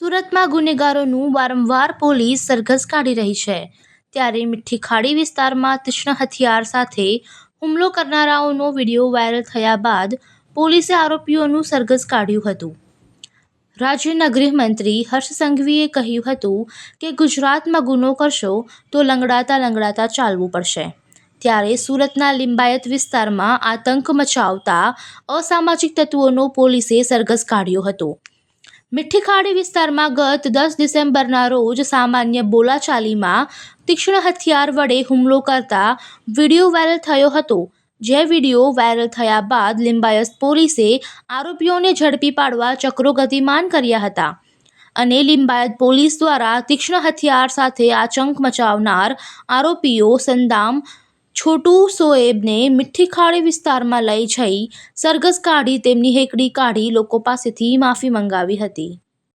સુરતમાં ગુનેગારોનું વારંવાર પોલીસ સરઘસ કાઢી રહી છે. ત્યારે મીઠી ખાડી વિસ્તારમાં તીક્ષ્ણ હથિયાર સાથે હુમલો કરનારાઓનો વીડિયો વાયરલ થયા બાદ પોલીસે આરોપીઓનું સરઘસ કાઢ્યું હતું. રાજ્યના ગૃહમંત્રી હર્ષ સંઘવીએ કહ્યું હતું કે, ગુજરાતમાં ગુનો કરશો તો લંગડાતા લંગડાતા ચાલવું પડશે. ત્યારે સુરતના લિંબાયત વિસ્તારમાં આતંક મચાવતા અસામાજિક તત્વોનો પોલીસે સરઘસ કાઢ્યો હતો. મીઠી ખાડી વિસ્તારમાં ગત દસ ડિસેમ્બરના રોજ સામાન્ય બોલાચાલીમાં તીક્ષ્ણ હથિયાર વડે હુમલો કરતા વીડિયો વાયરલ થયો હતો. જે વીડિયો વાયરલ થયા બાદ લિંબાયત પોલીસે આરોપીઓને ઝડપી પાડવા ચક્રો ગતિમાન કર્યા હતા અને લિંબાયત પોલીસ દ્વારા તીક્ષ્ણ હથિયાર સાથે આચંક મચાવનાર આરોપીઓ સંદામ છોટુ સોએબને મીઠી ખાડી વિસ્તારમાં લઈ જઈ સરઘસ કાઢી તેમની હેકડી કાઢી લોકો પાસેથી માફી મંગાવી હતી.